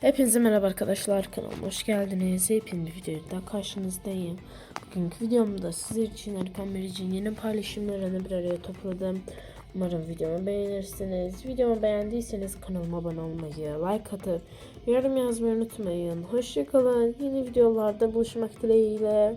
Hepinize merhaba arkadaşlar kanalıma hoş geldiniz. Hepiniz videoda karşınızdayım. Bugünkü videomda sizler için Erkan Verici'nin yeni paylaşımlarını bir araya topladım. Umarım videomu beğenirsiniz. Videomu beğendiyseniz kanalıma abone olmayı, like atıp yorum yazmayı unutmayın. Hoşçakalın. Yeni videolarda buluşmak dileğiyle.